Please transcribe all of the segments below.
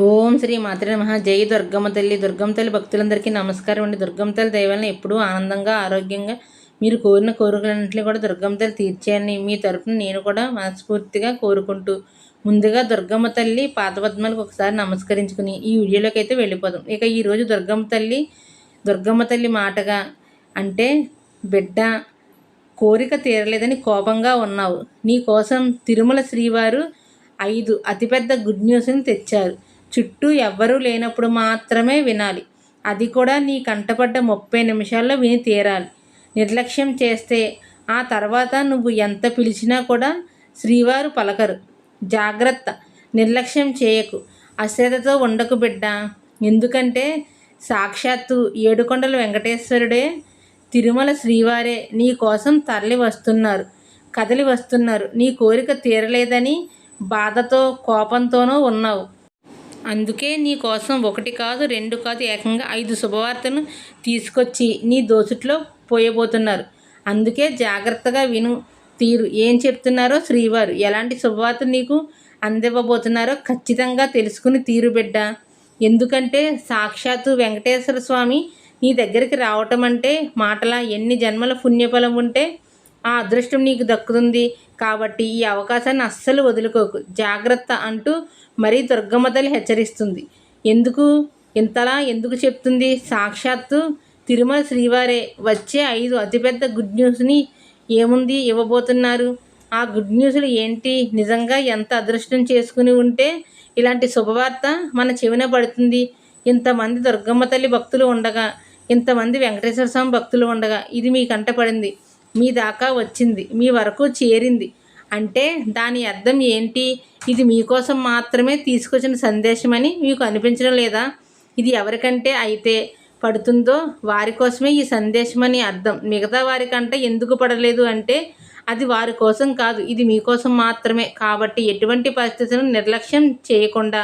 ఓం శ్రీ మాతృ నమ. జై దుర్గమ్మ తల్లి. దుర్గమ్మ తల్లి భక్తులందరికీ నమస్కారం అండి. దుర్గమ్మ తల్లి దైవాలను ఎప్పుడూ ఆనందంగా ఆరోగ్యంగా మీరు కోరిన కోరికలన్నింటినీ కూడా దుర్గమ్మ తల్లి తీర్చేయండి. మీ తరపున నేను కూడా మనస్ఫూర్తిగా కోరుకుంటూ ముందుగా దుర్గమ్మ తల్లి పాదపద్మాలకు ఒకసారి నమస్కరించుకుని ఈ వీడియోలోకి అయితే వెళ్ళిపోదాం. ఇక ఈరోజు దుర్గమ్మ తల్లి దుర్గమ్మ తల్లి మాటగా అంటే బిడ్డ కోరిక తీరలేదని కోపంగా ఉన్నావు. నీ కోసం తిరుమల శ్రీవారు ఐదు అతిపెద్ద గుడ్ న్యూస్ని తెచ్చారు. చుట్టూ ఎవ్వరూ లేనప్పుడు మాత్రమే వినాలి. అది కూడా నీ కంటపడ్డ ముప్పై నిమిషాల్లో విని తీరాలి. నిర్లక్ష్యం చేస్తే ఆ తర్వాత నువ్వు ఎంత పిలిచినా కూడా శ్రీవారు పలకరు. జాగ్రత్త. నిర్లక్ష్యం చేయకు. అశ్రద్ధతో ఉండకు బిడ్డ. ఎందుకంటే సాక్షాత్తు ఏడుకొండల వెంకటేశ్వరుడే తిరుమల శ్రీవారే నీ కోసం తరలి వస్తున్నారు. కదలి వస్తున్నారు. నీ కోరిక తీరలేదని బాధతో కోపంతోనూ ఉన్నావు. అందుకే నీ కోసం ఒకటి కాదు రెండు కాదు ఏకంగా ఐదు శుభవార్తను తీసుకొచ్చి నీ దోసుట్లో పోయబోతున్నారు. అందుకే జాగ్రత్తగా విను. తీరు. ఏం చెప్తున్నారో శ్రీవారు. ఎలాంటి శుభవార్త నీకు అందివ్వబోతున్నారో ఖచ్చితంగా తెలుసుకుని తీరు బిడ్డ. ఎందుకంటే సాక్షాత్తు వెంకటేశ్వర స్వామి నీ దగ్గరికి రావటం అంటే మాటల ఎన్ని జన్మల పుణ్యఫలం ఉంటే ఆ అదృష్టం నీకు దక్కుతుంది కాబట్టి ఈ అవకాశాన్ని అస్సలు వదులుకోకు. జాగ్రత్త అంటూ మరీ దుర్గమ్మ తల్లి హెచ్చరిస్తుంది. ఎందుకు? ఇంతలా ఎందుకు చెప్తుంది? సాక్షాత్తు తిరుమల శ్రీవారే వచ్చే ఐదు అతిపెద్ద గుడ్ న్యూస్ని ఏముంది ఇవ్వబోతున్నారు? ఆ గుడ్ న్యూస్లు ఏంటి? నిజంగా ఎంత అదృష్టం చేసుకుని ఉంటే ఇలాంటి శుభవార్త మన చెవిన పడుతుంది. ఇంతమంది దుర్గమ్మ తల్లి భక్తులు ఉండగా ఇంతమంది వెంకటేశ్వర స్వామి భక్తులు ఉండగా ఇది మీ కంట పడింది. మీ దాకా వచ్చింది మీ వరకు చేరింది. అంటే దాని అర్థం ఏంటి? ఇది మీకోసం మాత్రమే తీసుకొచ్చిన సందేశం అని మీకు అనిపించడం లేదా? ఇది ఎవరికంటే అయితే పడుతుందో వారి కోసమే ఈ సందేశం అని అర్థం. మిగతా వారికంటే ఎందుకు పడలేదు అంటే అది వారి కోసం కాదు ఇది మీకోసం మాత్రమే. కాబట్టి ఎటువంటి పరిస్థితులను నిర్లక్ష్యం చేయకుండా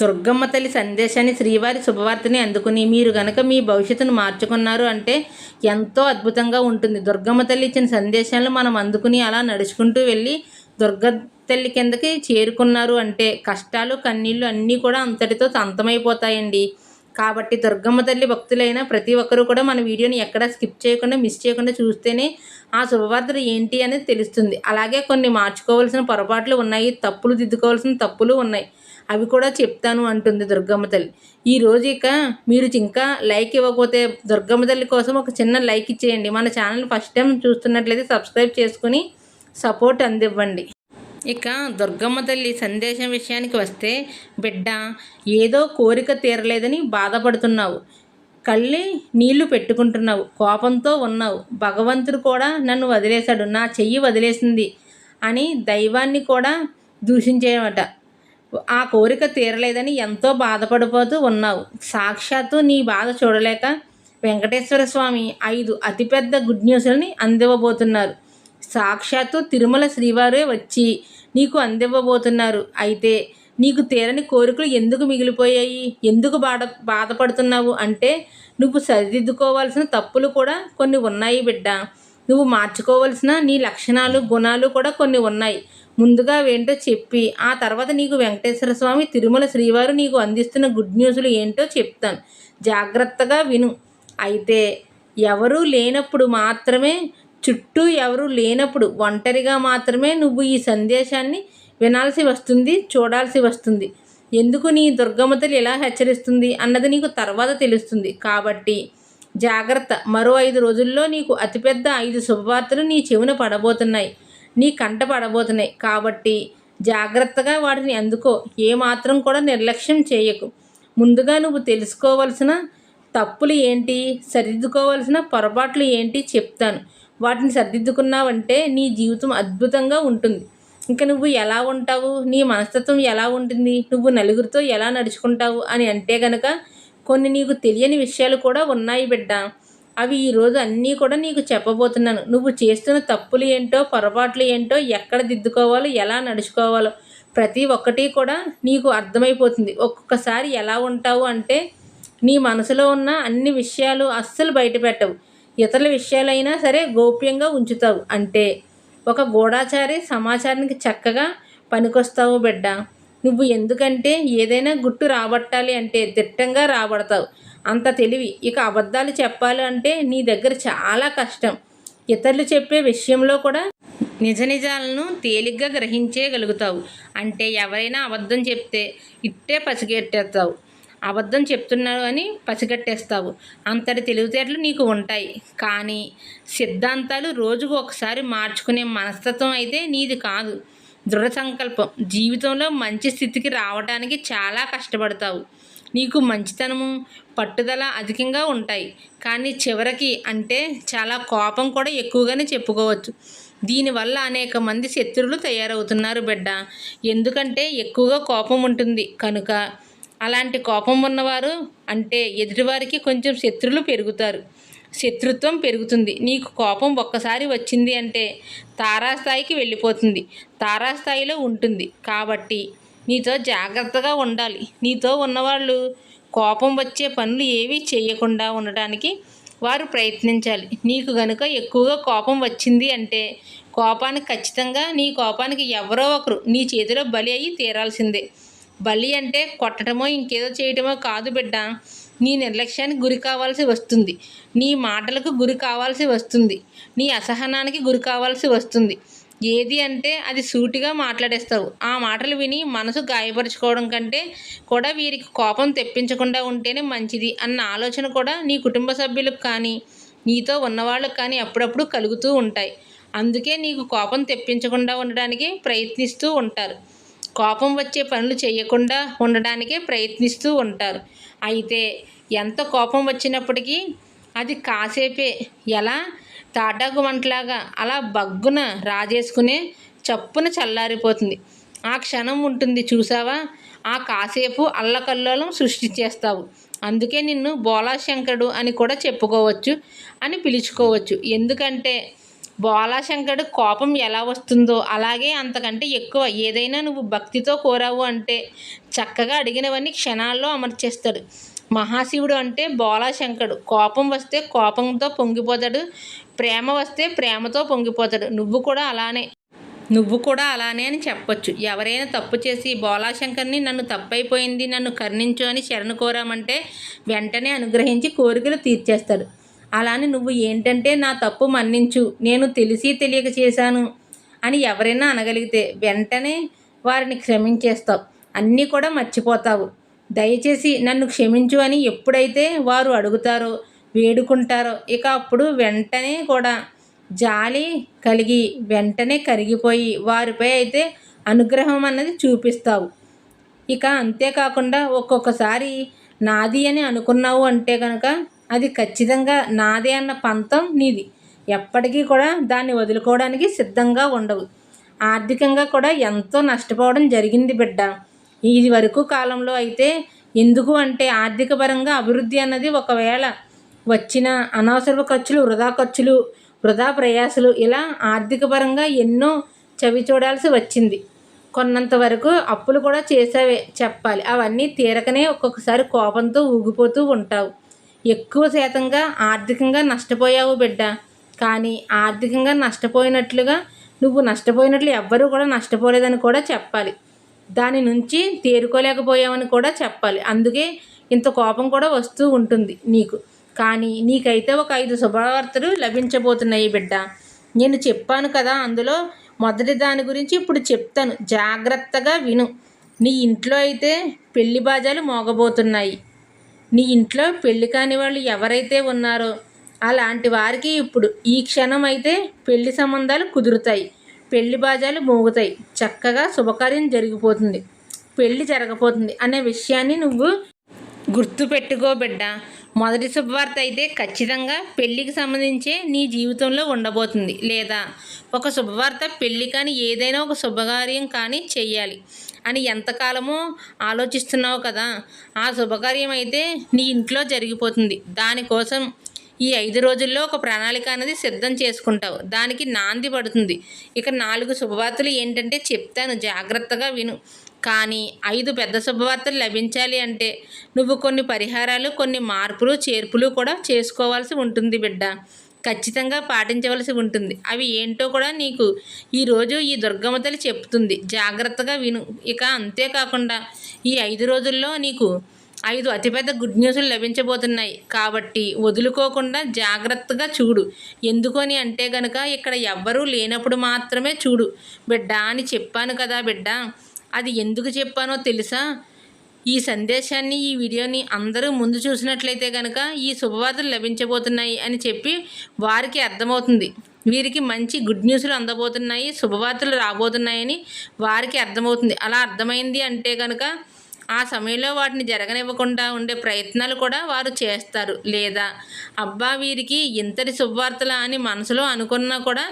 దుర్గమ్మ తల్లి సందేశాన్ని శ్రీవారి శుభవార్తని అందుకుని మీరు గనక మీ భవిష్యత్తును మార్చుకున్నారు అంటే ఎంతో అద్భుతంగా ఉంటుంది. దుర్గమ్మ తల్లి ఇచ్చిన సందేశాలను మనం అందుకుని అలా నడుచుకుంటూ వెళ్ళి దుర్గ తల్లి కిందకి చేరుకున్నారు అంటే కష్టాలు కన్నీళ్ళు అన్నీ కూడా అంతటితో అంతమైపోతాయండి. కాబట్టి దుర్గమ్మ తల్లి భక్తులైన ప్రతి ఒక్కరూ కూడా మన వీడియోని ఎక్కడా స్కిప్ చేయకుండా మిస్ చేయకుండా చూస్తేనే ఆ శుభవార్తలు ఏంటి అనేది తెలుస్తుంది. అలాగే కొన్ని మార్చుకోవాల్సిన పొరపాట్లు ఉన్నాయి తప్పులు దిద్దుకోవాల్సిన తప్పులు ఉన్నాయి. అవి కూడా చెప్తాను అంటుంది దుర్గమ్మ తల్లి. ఈరోజు ఇక మీరు ఇంకా లైక్ ఇవ్వకపోతే దుర్గమ్మ తల్లి కోసం ఒక చిన్న లైక్ ఇచ్చేయండి. మన ఛానల్ ఫస్ట్ టైం చూస్తున్నట్లయితే సబ్స్క్రైబ్ చేసుకుని సపోర్ట్ అందివ్వండి. ఇక దుర్గమ్మ తల్లి సందేశం విషయానికి వస్తే బిడ్డ ఏదో కోరిక తీరలేదని బాధపడుతున్నావు. కళ్ళి నీళ్ళు పెట్టుకుంటున్నావు. కోపంతో ఉన్నావు. భగవంతుడు కూడా నన్ను వదిలేశాడు. నా చెయ్యి వదిలేసింది అని దైవాన్ని కూడా దూషించేయమట. ఆ కోరిక తీరలేదని ఎంతో బాధపడిపోతూ ఉన్నావు. సాక్షాత్తు నీ బాధ చూడలేక వెంకటేశ్వర స్వామి ఐదు అతిపెద్ద గుడ్ న్యూస్లని అందివ్వబోతున్నారు. సాక్షాత్తు తిరుమల శ్రీవారే వచ్చి నీకు అందివ్వబోతున్నారు. అయితే నీకు తీరని కోరికలు ఎందుకు మిగిలిపోయాయి? ఎందుకు బాధ బాధపడుతున్నావు? అంటే నువ్వు సరిదిద్దుకోవాల్సిన తప్పులు కూడా కొన్ని ఉన్నాయి బిడ్డ. నువ్వు మార్చుకోవాల్సిన నీ లక్షణాలు గుణాలు కూడా కొన్ని ఉన్నాయి. ముందుగా ఏంటో చెప్పి ఆ తర్వాత నీకు వెంకటేశ్వర స్వామి తిరుమల శ్రీవారు నీకు అందిస్తున్న గుడ్ న్యూస్లు ఏంటో చెప్తాను. జాగ్రత్తగా విను. అయితే ఎవరూ లేనప్పుడు మాత్రమే చుట్టూ ఎవరు లేనప్పుడు ఒంటరిగా మాత్రమే నువ్వు ఈ సందేశాన్ని వినాల్సి వస్తుంది చూడాల్సి వస్తుంది. ఎందుకు నీ దుర్గమతలు ఎలా హెచ్చరిస్తుంది అన్నది నీకు తర్వాత తెలుస్తుంది. కాబట్టి జాగ్రత్త. మరో ఐదు రోజుల్లో నీకు అతిపెద్ద ఐదు శుభవార్తలు నీ చెవున పడబోతున్నాయి. నీ కంట పడబోతున్నాయి. కాబట్టి జాగ్రత్తగా వాటిని అందుకో. ఏమాత్రం కూడా నిర్లక్ష్యం చేయకు. ముందుగా నువ్వు తెలుసుకోవలసిన తప్పులు ఏంటి? సరిదిద్దుకోవాల్సిన పొరపాట్లు ఏంటి? చెప్తాను. వాటిని సరిదిద్దుకున్నావంటే నీ జీవితం అద్భుతంగా ఉంటుంది. ఇంకా నువ్వు ఎలా ఉంటావు? నీ మనస్తత్వం ఎలా ఉంటుంది? నువ్వు నలుగురితో ఎలా నడుచుకుంటావు? అని అంటే గనక కొన్ని నీకు తెలియని విషయాలు కూడా ఉన్నాయి బిడ్డ. అవి ఈరోజు అన్నీ కూడా నీకు చెప్పబోతున్నాను. నువ్వు చేస్తున్న తప్పులు ఏంటో పొరపాట్లు ఏంటో ఎక్కడ దిద్దుకోవాలో ఎలా నడుచుకోవాలో ప్రతి ఒక్కటి కూడా నీకు అర్థమైపోతుంది. ఒక్కొక్కసారి ఎలా ఉంటావు అంటే నీ మనసులో ఉన్న అన్ని విషయాలు అస్సలు బయటపెట్టవు. ఇతరుల విషయాలైనా సరే గోప్యంగా ఉంచుతావు. అంటే ఒక గూఢాచారి సమాచారానికి చక్కగా పనికొస్తావు బిడ్డ. నువ్వు ఎందుకంటే ఏదైనా గుట్టు రాబట్టాలి అంటే దిట్టంగా రాబడతావు. అంత తెలివి. ఇక అబద్ధాలు చెప్పాలంటే నీ దగ్గర చాలా కష్టం. ఇతరులు చెప్పే విషయంలో కూడా నిజ నిజాలను తేలిగ్గా గ్రహించేయగలుగుతావు. అంటే ఎవరైనా అబద్ధం చెప్తే ఇట్టే పసిగట్టేస్తావు. అబద్ధం చెప్తున్నావు అని పసిగట్టేస్తావు. అంతటి తెలివితేటలు నీకు ఉంటాయి. కానీ సిద్ధాంతాలు రోజుకు ఒకసారి మార్చుకునే మనస్తత్వం అయితే నీది కాదు. దృఢ సంకల్పం. జీవితంలో మంచి స్థితికి రావడానికి చాలా కష్టపడతావు. నీకు మంచితనము పట్టుదల అధికంగా ఉంటాయి. కానీ చివరికి అంటే చాలా కోపం కూడా ఎక్కువగానే చెప్పుకోవచ్చు. దీనివల్ల అనేక మంది శత్రువులు తయారవుతున్నారు బిడ్డ. ఎందుకంటే ఎక్కువగా కోపం ఉంటుంది. కనుక అలాంటి కోపం ఉన్నవారు అంటే ఎదుటివారికి కొంచెం శత్రులు పెరుగుతారు. శత్రుత్వం పెరుగుతుంది. నీకు కోపం ఒక్కసారి వచ్చింది అంటే తారాస్థాయికి వెళ్ళిపోతుంది. తారాస్థాయిలో ఉంటుంది. కాబట్టి నీతో జాగ్రత్తగా ఉండాలి. నీతో ఉన్నవాళ్ళు కోపం వచ్చే పనులు ఏవి చేయకుండా ఉండటానికి వారు ప్రయత్నించాలి. నీకు గనుక ఎక్కువగా కోపం వచ్చింది అంటే కోపానికి ఖచ్చితంగా నీ కోపానికి ఎవరో ఒకరు నీ చేతిలో బలి అయ్యి తీరాల్సిందే. బలి అంటే కొట్టడమో ఇంకేదో చేయటమో కాదు బిడ్డ. నీ నిర్లక్ష్యానికి గురి కావాల్సి వస్తుంది. నీ మాటలకు గురి కావాల్సి వస్తుంది. నీ అసహనానికి గురి కావాల్సి వస్తుంది. ఏది అంటే అది సూటిగా మాట్లాడేస్తావు. ఆ మాటలు విని మనసు గాయపరుచుకోవడం కంటే కూడా వీరికి కోపం తెప్పించకుండా ఉంటేనే మంచిది అన్న ఆలోచన కూడా నీ కుటుంబ సభ్యులకు కానీ నీతో ఉన్నవాళ్ళకు కానీ అప్పుడప్పుడు కలుగుతూ ఉంటాయి. అందుకే నీకు కోపం తెప్పించకుండా ఉండడానికి ప్రయత్నిస్తూ ఉంటారు. కోపం వచ్చే పనులు చేయకుండా ఉండడానికే ప్రయత్నిస్తూ ఉంటారు. అయితే ఎంత కోపం వచ్చినప్పటికీ అది కాసేపే. ఎలా? తాటాకు వంటలాగా అలా బగ్గున రాజేసుకునే చప్పున చల్లారిపోతుంది. ఆ క్షణం ఉంటుంది చూసావా? ఆ కాసేపు అల్లకల్లోలం సృష్టించేస్తావు. అందుకే నిన్ను బోలాశంకరుడు అని కూడా చెప్పుకోవచ్చు అని పిలుచుకోవచ్చు. ఎందుకంటే బోలాశంకరుడు కోపం ఎలా వస్తుందో అలాగే అంతకంటే ఎక్కువ ఏదైనా నువ్వు భక్తితో కోరావు అంటే చక్కగా అడిగినవన్నీ క్షణాల్లో అమర్చేస్తాడు. మహాశివుడు అంటే బోలాశంకరుడు. కోపం వస్తే కోపంతో పొంగిపోతాడు. ప్రేమ వస్తే ప్రేమతో పొంగిపోతాడు. నువ్వు కూడా అలానే. నువ్వు కూడా అలానే అని చెప్పొచ్చు. ఎవరైనా తప్పు చేసి బోలాశంకర్ని నన్ను తప్పైపోయింది నన్ను కరుణించు అని శరణు కోరామంటే వెంటనే అనుగ్రహించి కోరికలు తీర్చేస్తాడు. అలానే నువ్వు ఏంటంటే నా తప్పు మన్నించు నేను తెలిసి తెలియక చేశాను అని ఎవరైనా అనగలిగితే వెంటనే వారిని క్షమించేస్తావు. అన్నీ కూడా మర్చిపోతావు. దయచేసి నన్ను క్షమించు అని ఎప్పుడైతే వారు అడుగుతారో వేడుకుంటారో ఇక అప్పుడు వెంటనే కూడా జాలి కలిగి వెంటనే కరిగిపోయి వారిపై అయితే అనుగ్రహం అన్నది చూపిస్తావు. ఇక అంతేకాకుండా ఒక్కొక్కసారి నాది అని అనుకున్నావు అంటే కనుక అది ఖచ్చితంగా నాదే అన్న పంతం నీది. ఎప్పటికీ కూడా దాన్ని వదులుకోవడానికి సిద్ధంగా ఉండవు. ఆర్థికంగా కూడా ఎంతో నష్టపోవడం జరిగింది బిడ్డ. ఇది వరకు కాలంలో అయితే ఎందుకు అంటే ఆర్థిక పరంగా అభివృద్ధి అన్నది ఒకవేళ వచ్చిన అనవసర ఖర్చులు వృధా ఖర్చులు వృధా ప్రయాసలు ఇలా ఆర్థిక పరంగా ఎన్నో చవి చూడాల్సి వచ్చింది. కొన్నంత వరకు అప్పులు కూడా చేసావే చెప్పాలి. అవన్నీ తీరకనే ఒక్కొక్కసారి కోపంతో ఊగిపోతూ ఉంటావు. ఎక్కువ శాతంగా ఆర్థికంగా నష్టపోయావు బిడ్డ. కానీ ఆర్థికంగా నష్టపోయినట్లుగా నువ్వు నష్టపోయినట్లు ఎవ్వరూ కూడా నష్టపోలేదని కూడా చెప్పాలి. దాని నుంచి తేరుకోలేకపోయామని కూడా చెప్పాలి. అందుకే ఇంత కోపం కూడా వస్తూ ఉంటుంది నీకు. కానీ నీకైతే ఒక ఐదు శుభవార్తలు లభించబోతున్నాయి బిడ్డ. నేను చెప్పాను కదా అందులో మొదటి దాని గురించి ఇప్పుడు చెప్తాను. జాగ్రత్తగా విను. నీ ఇంట్లో అయితే పెళ్ళి బాజాలు మోగబోతున్నాయి. నీ ఇంట్లో పెళ్ళి కాని వాళ్ళు ఎవరైతే ఉన్నారో అలాంటి వారికి ఇప్పుడు ఈ క్షణం అయితే పెళ్ళి సంబంధాలు కుదురుతాయి. పెళ్ళి బాజాలు మోగుతాయి. చక్కగా శుభకార్యం జరిగిపోతుంది. పెళ్ళి జరగపోతుంది అనే విషయాన్ని నువ్వు గుర్తుపెట్టుకో బిడ్డ. మొదటి శుభవార్త అయితే ఖచ్చితంగా పెళ్ళికి సంబంధించే నీ జీవితంలో ఉండబోతుంది లేదా? ఒక శుభవార్త పెళ్ళి కానీ ఏదైనా ఒక శుభకార్యం కానీ చెయ్యాలి అని ఎంతకాలమో ఆలోచిస్తున్నావు కదా. ఆ శుభకార్యం అయితే నీ ఇంట్లో జరిగిపోతుంది. దానికోసం ఈ ఐదు రోజుల్లో ఒక ప్రణాళిక అనేది సిద్ధం చేసుకుంటావు. దానికి నాంది పడుతుంది. ఇక నాలుగు శుభవార్తలు ఏంటంటే చెప్తాను. జాగ్రత్తగా విను. కానీ ఐదు పెద్ద శుభవార్తలు లభించాలి అంటే నువ్వు కొన్ని పరిహారాలు కొన్ని మార్పులు చేర్పులు కూడా చేసుకోవాల్సి ఉంటుంది బిడ్డ. ఖచ్చితంగా పాటించవలసి ఉంటుంది. అవి ఏంటో కూడా నీకు ఈరోజు ఈ దుర్గమ్మ తల్లి చెప్తుంది. జాగ్రత్తగా విను. ఇక అంతేకాకుండా ఈ ఐదు రోజుల్లో నీకు ఐదు అతిపెద్ద గుడ్ న్యూస్లు లభించబోతున్నాయి. కాబట్టి వదులుకోకుండా జాగ్రత్తగా చూడు. ఎందుకని అంటే గనక ఇక్కడ ఎవ్వరూ లేనప్పుడు మాత్రమే చూడు. బిడ్డ అని చెప్పాను కదా బిడ్డ. అది ఎందుకు చెప్పానో తెలుసా? ఈ సందేశాన్ని ఈ వీడియోని అందరూ ముందు చూసినట్లయితే కనుక ఈ శుభవార్తలు లభించబోతున్నాయి అని చెప్పి వారికి అర్థమవుతుంది. వీరికి మంచి గుడ్ న్యూస్లు అందబోతున్నాయి శుభవార్తలు రాబోతున్నాయని వారికి అర్థమవుతుంది. అలా అర్థమైంది అంటే కనుక ఆ సమయంలో వాటిని జరగనివ్వకుండా ఉండే ప్రయత్నాలు కూడా వారు చేస్తారు. లేదా అబ్బా వీరికి ఇంతటి శుభవార్తల అని మనసులో అనుకున్నా కూడా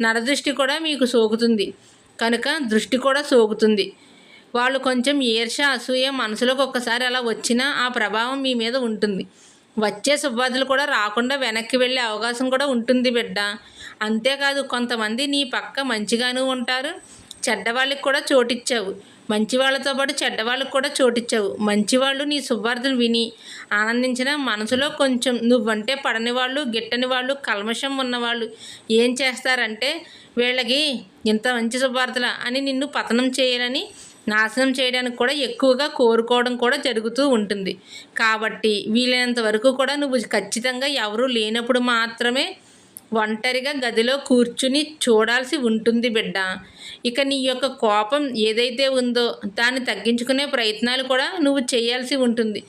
నరదృష్టి కూడా మీకు సోకుతుంది. కనుక దృష్టి కూడా సోకుతుంది. వాళ్ళు కొంచెం ఈర్ష అసూయ మనసులోకి ఒక్కసారి అలా వచ్చినా ఆ ప్రభావం మీ మీద ఉంటుంది. వచ్చే శుభార్తలు కూడా రాకుండా వెనక్కి వెళ్ళే అవకాశం కూడా ఉంటుంది బిడ్డ. అంతేకాదు కొంతమంది నీ పక్క మంచిగాను ఉంటారు చెడ్డవాళ్ళకి కూడా చోటిచ్చావు. మంచి వాళ్ళతో పాటు చెడ్డవాళ్ళకి కూడా చోటిచ్చావు. మంచివాళ్ళు నీ శుభార్తలు విని ఆనందించిన మనసులో కొంచెం నువ్వంటే పడని వాళ్ళు గిట్టని వాళ్ళు కల్మషం ఉన్నవాళ్ళు. ఏం చేస్తారంటే వీళ్ళకి ఇంత మంచి శుభార్తల అని నిన్ను పతనం చేయాలని నాశనం చేయడానికి కూడా ఎక్కువగా కోరుకోవడం కూడా జరుగుతూ ఉంటుంది. కాబట్టి వీలైనంత వరకు కూడా నువ్వు ఖచ్చితంగా ఎవరూ లేనప్పుడు మాత్రమే ఒంటరిగా గదిలో కూర్చుని చూడాల్సి ఉంటుంది బిడ్డ. ఇక నీ యొక్క కోపం ఏదైతే ఉందో దాన్ని తగ్గించుకునే ప్రయత్నాలు కూడా నువ్వు చేయాల్సి ఉంటుంది.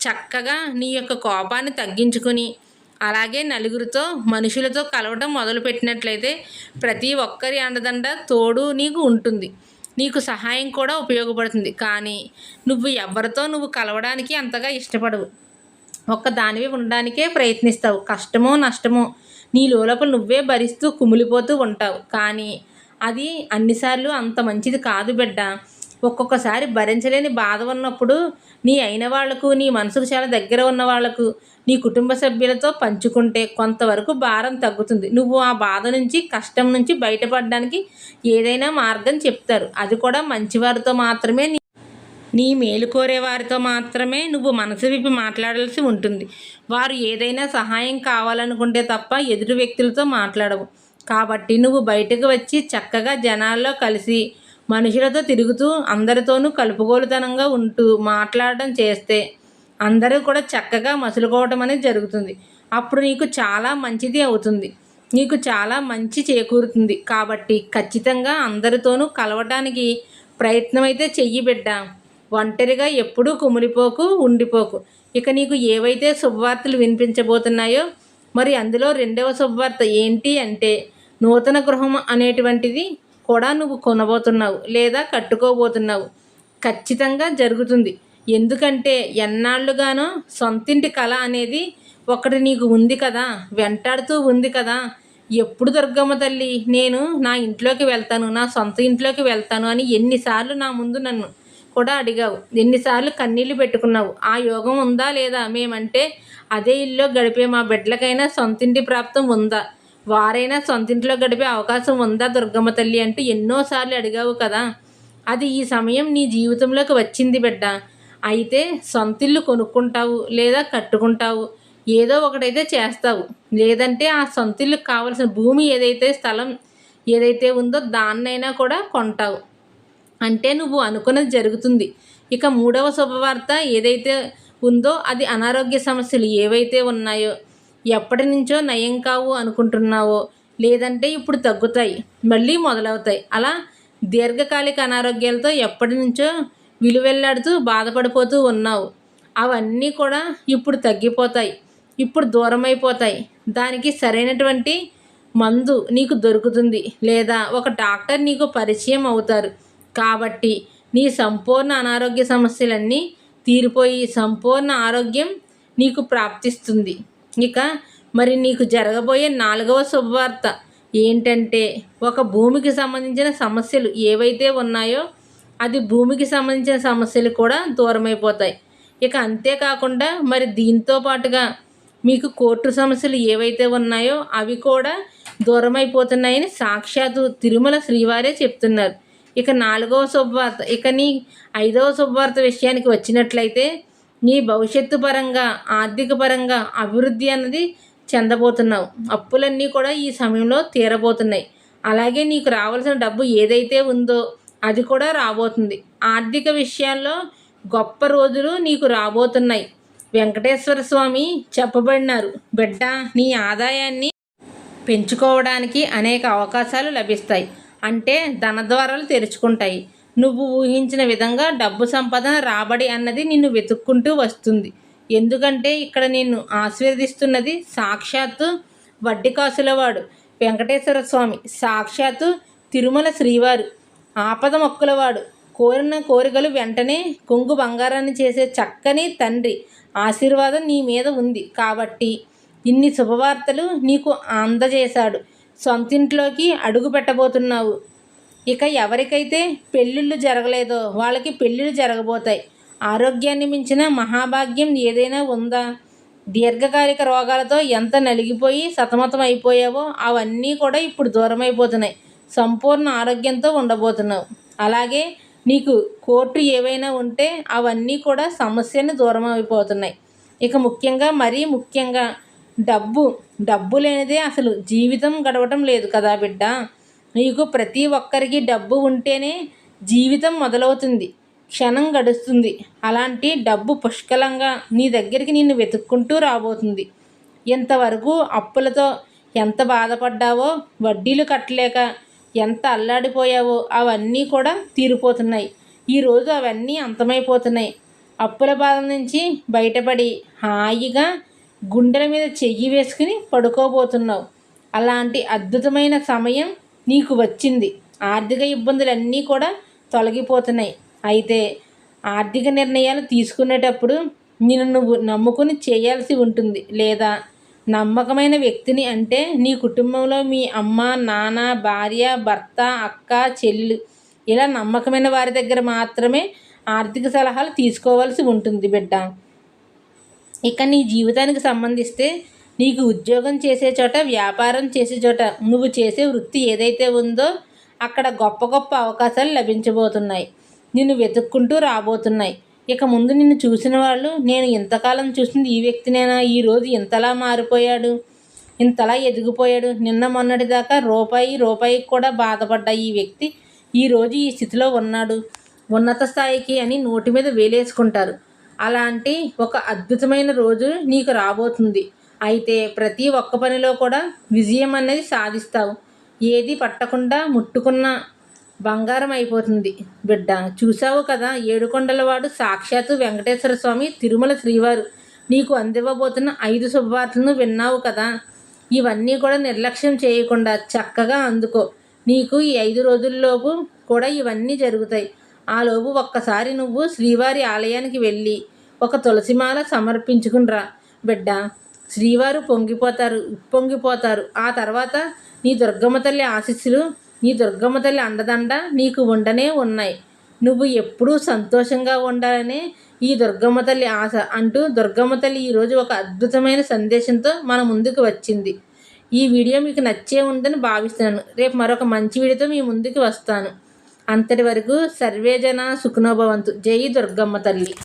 చక్కగా నీ యొక్క కోపాన్ని తగ్గించుకుని అలాగే నలుగురితో మనుషులతో కలవడం మొదలుపెట్టినట్లయితే ప్రతి ఒక్కరి అండదండ తోడు నీకు ఉంటుంది. నీకు సహాయం కూడా ఉపయోగపడుతుంది. కానీ నువ్వు ఎవరితో నువ్వు కలవడానికి అంతగా ఇష్టపడవు. ఒక్కదానివి ఉండడానికే ప్రయత్నిస్తావు. కష్టమో నష్టమో నీ లోపల నువ్వే భరిస్తూ కుమిలిపోతూ ఉంటావు. కానీ అది అన్నిసార్లు అంత మంచిది కాదు బిడ్డ. ఒక్కొక్కసారి భరించలేని బాధ ఉన్నప్పుడు నీ అయిన వాళ్ళకు నీ మనసుకు చాలా దగ్గర ఉన్న వాళ్ళకు నీ కుటుంబ సభ్యులతో పంచుకుంటే కొంతవరకు భారం తగ్గుతుంది. నువ్వు ఆ బాధ నుంచి కష్టం నుంచి బయటపడడానికి ఏదైనా మార్గం చెప్తారు. అది కూడా మంచివారితో మాత్రమే నీ మేలు కోరేవారితో మాత్రమే నువ్వు మనసు విప్పి మాట్లాడాల్సి ఉంటుంది. వారు ఏదైనా సహాయం కావాలనుకుంటే తప్ప ఎదురు వ్యక్తులతో మాట్లాడవు. కాబట్టి నువ్వు బయటకు వచ్చి చక్కగా జనాల్లో కలిసి మనుషులతో తిరుగుతూ అందరితోనూ కలుపుగోలుతనంగా ఉంటూ మాట్లాడడం చేస్తే అందరూ కూడా చక్కగా మసులుకోవటం అనేది జరుగుతుంది. అప్పుడు నీకు చాలా మంచిది అవుతుంది. నీకు చాలా మంచి చేకూరుతుంది. కాబట్టి ఖచ్చితంగా అందరితోనూ కలవటానికి ప్రయత్నం అయితే చెయ్యి బిడ్డ. ఒంటరిగా ఎప్పుడూ కుమిలిపోకు ఉండిపోకు. ఇక నీకు ఏవైతే శుభవార్తలు వినిపించబోతున్నాయో మరి అందులో రెండవ శుభవార్త ఏంటి అంటే నూతన గృహం అనేటువంటిది కూడా నువ్వు కొనబోతున్నావు లేదా కట్టుకోబోతున్నావు. ఖచ్చితంగా జరుగుతుంది. ఎందుకంటే ఎన్నాళ్ళుగానో సొంతింటి కళ అనేది ఒకటి నీకు ఉంది కదా వెంటాడుతూ ఉంది కదా. ఎప్పుడు దుర్గమ్మ తల్లి నేను నా ఇంట్లోకి వెళ్తాను నా సొంత ఇంట్లోకి వెళ్తాను అని ఎన్నిసార్లు నా ముందు నన్ను కూడా అడిగావు. ఎన్నిసార్లు కన్నీళ్ళు పెట్టుకున్నావు? ఆ యోగం ఉందా లేదా? మేమంటే అదే ఇల్లు గడిపే మా బిడ్డలకైనా సొంతింటి ప్రాప్తం ఉందా? వారైనా సొంతింట్లో గడిపే అవకాశం ఉందా దుర్గమ్మ తల్లి అంటూ ఎన్నోసార్లు అడిగావు కదా. అది ఈ సమయం నీ జీవితంలోకి వచ్చింది బిడ్డ. అయితే సొంతిల్లు కొనుక్కుంటావు లేదా కట్టుకుంటావు? ఏదో ఒకటైతే చేస్తావు. లేదంటే ఆ సొంతిల్లు కావలసిన భూమి ఏదైతే స్థలం ఏదైతే ఉందో దాన్నైనా కూడా కొంటావు. అంటే నువ్వు అనుకున్నది జరుగుతుంది. ఇక మూడవ శుభవార్త ఏదైతే ఉందో అది అనారోగ్య సమస్యలు ఏవైతే ఉన్నాయో ఎప్పటి నుంచో నయం కావు అనుకుంటున్నావో లేదంటే ఇప్పుడు తగ్గుతాయి మళ్ళీ మొదలవుతాయి. అలా దీర్ఘకాలిక అనారోగ్యాలతో ఎప్పటి నుంచో విలువెల్లాడుతూ బాధపడిపోతూ ఉన్నావు. అవన్నీ కూడా ఇప్పుడు తగ్గిపోతాయి ఇప్పుడు దూరమైపోతాయి. దానికి సరైనటువంటి మందు నీకు దొరుకుతుంది లేదా ఒక డాక్టర్ నీకు పరిచయం అవుతారు. కాబట్టి నీ సంపూర్ణ అనారోగ్య సమస్యలన్నీ తీరిపోయి సంపూర్ణ ఆరోగ్యం నీకు ప్రాప్తిస్తుంది. ఇక మరి నీకు జరగబోయే నాలుగవ శుభవార్త ఏంటంటే ఒక భూమికి సంబంధించిన సమస్యలు ఏవైతే ఉన్నాయో అది భూమికి సంబంధించిన సమస్యలు కూడా దూరమైపోతాయి. ఇక అంతేకాకుండా మరి దీంతో పాటుగా మీకు కోర్టు సమస్యలు ఏవైతే ఉన్నాయో అవి కూడా దూరమైపోతున్నాయని సాక్షాత్తు తిరుమల శ్రీవారే చెప్తున్నారు. ఇక నాలుగవ శుభవార్త ఇక నీ ఐదవ శుభవార్త విషయానికి వచ్చినట్లయితే నీ భవిష్యత్తు పరంగా ఆర్థిక పరంగా అభివృద్ధి అన్నది చెందబోతున్నావు. అప్పులన్నీ కూడా ఈ సమయంలో తీరబోతున్నాయి. అలాగే నీకు రావాల్సిన డబ్బు ఏదైతే ఉందో అది కూడా రాబోతుంది. ఆర్థిక విషయాల్లో గొప్ప రోజులు నీకు రాబోతున్నాయి. వెంకటేశ్వర స్వామి చెప్పబడినారు బిడ్డ నీ ఆదాయాన్ని పెంచుకోవడానికి అనేక అవకాశాలు లభిస్తాయి. అంటే ధనద్వారాలు తెరుచుకుంటాయి. నువ్వు ఊహించిన విధంగా డబ్బు సంపాదన రాబడి అన్నది నిన్ను వెతుక్కుంటూ వస్తుంది. ఎందుకంటే ఇక్కడ నిన్ను ఆశీర్వదిస్తున్నది సాక్షాత్తు వడ్డీ కాసులవాడు వెంకటేశ్వర స్వామి. సాక్షాత్తు తిరుమల శ్రీవారు. ఆపద మొక్కులవాడు. కోరిన కోరికలు వెంటనే కొంగు బంగారాన్ని చేసే చక్కని తండ్రి. ఆశీర్వాదం నీ మీద ఉంది కాబట్టి ఇన్ని శుభవార్తలు నీకు అందజేశాడు. సొంతింట్లోకి అడుగు పెట్టబోతున్నావు. ఇక ఎవరికైతే పెళ్ళిళ్ళు జరగలేదో వాళ్ళకి పెళ్ళిళ్ళు జరగబోతాయి. ఆరోగ్యాన్ని మించిన మహాభాగ్యం ఏదైనా ఉందా? దీర్ఘకాలిక రోగాలతో ఎంత నలిగిపోయి సతమతం అయిపోయావో అవన్నీ కూడా ఇప్పుడు దూరం అయిపోతున్నాయి సంపూర్ణ ఆరోగ్యంతో ఉండబోతున్నావు. అలాగే నీకు కోర్టు ఏవైనా ఉంటే అవన్నీ కూడా సమస్యను దూరం అయిపోతున్నాయి ఇక ముఖ్యంగా మరీ ముఖ్యంగా డబ్బు. డబ్బు లేనిదే అసలు జీవితం గడవటం లేదు కదా బిడ్డ. నీకు ప్రతి ఒక్కరికి డబ్బు ఉంటేనే జీవితం మొదలవుతుంది క్షణం గడుస్తుంది. అలాంటి డబ్బు పుష్కలంగా నీ దగ్గరికి నిన్ను వెతుక్కుంటూ రాబోతుంది. ఇంతవరకు అప్పులతో ఎంత బాధపడ్డావో వడ్డీలు కట్టలేక ఎంత అల్లాడిపోయావో అవన్నీ కూడా తీరిపోతున్నాయి. ఈరోజు అవన్నీ అంతమైపోతున్నాయి. అప్పుల బాధ నుంచి బయటపడి హాయిగా గుండెల మీద చెయ్యి వేసుకుని పడుకోబోతున్నావు. అలాంటి అద్భుతమైన సమయం నీకు వచ్చింది. ఆర్థిక ఇబ్బందులన్నీ కూడా తొలగిపోతున్నాయి. అయితే ఆర్థిక నిర్ణయాలు తీసుకునేటప్పుడు నేను నువ్వు నమ్ముకుని చేయాల్సి ఉంటుంది లేదా? నమ్మకమైన వ్యక్తిని అంటే నీ కుటుంబంలో మీ అమ్మ నాన్న భార్య భర్త అక్క చెల్లి. ఇలా నమ్మకమైన వారి దగ్గర మాత్రమే ఆర్థిక సలహాలు తీసుకోవాల్సి ఉంటుంది బిడ్డ. ఇక నీ జీవితానికి సంబంధిస్తే నీకు ఉద్యోగం చేసే చోట వ్యాపారం చేసే చోట నువ్వు చేసే వృత్తి ఏదైతే ఉందో అక్కడ గొప్ప గొప్ప అవకాశాలు లభించబోతున్నాయి. నిన్ను వెతుక్కుంటూ రాబోతున్నాయి. ఇక ముందు నిన్ను చూసిన వాళ్ళు నేను ఇంతకాలం చూసింది ఈ వ్యక్తినేనా? ఈరోజు ఇంతలా మారిపోయాడు. ఇంతలా ఎదిగిపోయాడు. నిన్న మొన్నటి దాకా రూపాయి రూపాయికి కూడా బాధపడ్డ ఈ వ్యక్తి ఈరోజు ఈ స్థితిలో ఉన్నాడు. ఉన్నత స్థాయికి అని నోటి మీద వేలేసుకుంటారు. అలాంటి ఒక అద్భుతమైన రోజు నీకు రాబోతుంది. అయితే ప్రతి ఒక్క పనిలో కూడా విజయం అనేది సాధిస్తావు. ఏది పట్టకుండా ముట్టుకున్న బంగారం అయిపోతుంది. బిడ్డ చూసావు కదా ఏడుకొండలవాడు సాక్షాత్తు వెంకటేశ్వర స్వామి తిరుమల శ్రీవారు. నీకు అందివ్వబోతున్న ఐదు శుభవార్తలను విన్నావు కదా. ఇవన్నీ కూడా నిర్లక్ష్యం చేయకుండా చక్కగా అందుకో. నీకు ఈ ఐదు రోజుల్లోపు కూడా ఇవన్నీ జరుగుతాయి. ఆ లోపు ఒక్కసారి నువ్వు శ్రీవారి ఆలయానికి వెళ్ళి ఒక తులసిమాల సమర్పించుకునిరా బిడ్డ. శ్రీవారు పొంగిపోతారు పొంగిపోతారు. ఆ తర్వాత నీ దుర్గమ్మ తల్లి ఆశీస్సులు నీ దుర్గమ్మ తల్లి అండదండ నీకు ఉండనే ఉన్నాయి. నువ్వు ఎప్పుడూ సంతోషంగా ఉండాలనే ఈ దుర్గమ్మ తల్లి ఆశ అంటూ దుర్గమ్మ తల్లి ఈరోజు ఒక అద్భుతమైన సందేశంతో మన ముందుకు వచ్చింది. ఈ వీడియో మీకు నచ్చే ఉందని భావిస్తున్నాను. రేపు మరొక మంచి వీడియోతో మీ ముందుకు వస్తాను. అంతటి వరకు సర్వేజన సుఖనోభవంతు జై దుర్గమ్మ తల్లి.